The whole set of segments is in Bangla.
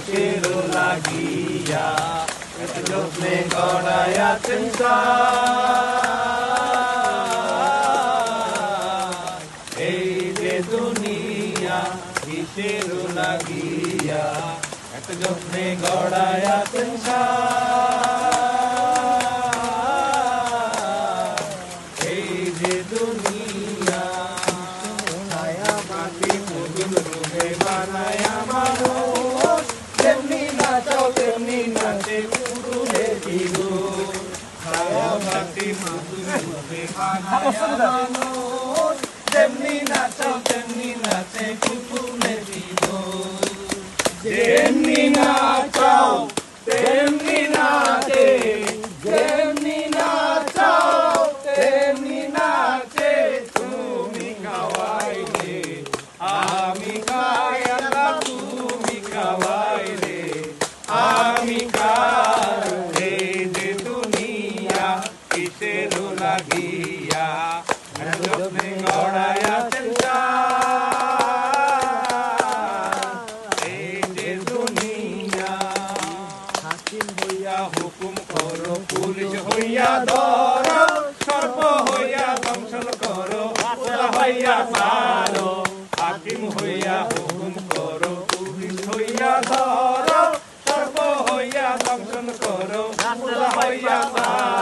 तेरो lagia Eta jokne goraiatzen zai Eire dunia Itero lagia Eta jokne goraiatzen zai Eire dunia Naya mati mugun ruhe manaya manu মাটি মুগুল রূপে বানায়া মানুষ তেমনি নাচাও তেমনি নাচে পুরুলে দিগো যেমনি নাচাও তেমনি নাচে যেমনি নাচাও তেমনি নাচে তুমি গাওয়াইলে আমি গাই আল্লাহ তুমি গাওয়াইলে আমি গাই এই যে দুনিয়া হাকিম হইয়া হুকুম করো, পুলিশ হইয়া ধরো, সর্প হইয়া দংশন করো হইয়া পারো হাকিম হইয়া হুকুম করো, পুলিশ হইয়া ধরো, সর্প হইয়া দংশন করো হইয়া পারো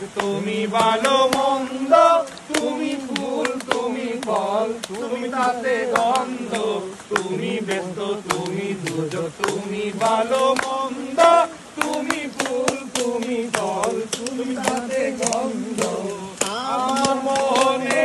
তুমি ভালো মন্দ, তুমি ফুল, তুমি ফল, তুমি তাতে গন্ধ, তুমি ব্যস্ত, তুমি দুজক তুমি ভালো মন্দ, তুমি ফুল, তুমি ফল, তুমি তাতে গন্ধ। আমার মনে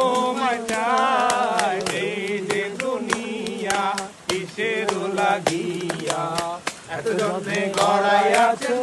তোমায় চাই এই যে দুনিয়া কিসের লাগিয়া? এত যত্নে গড়াইয়াছে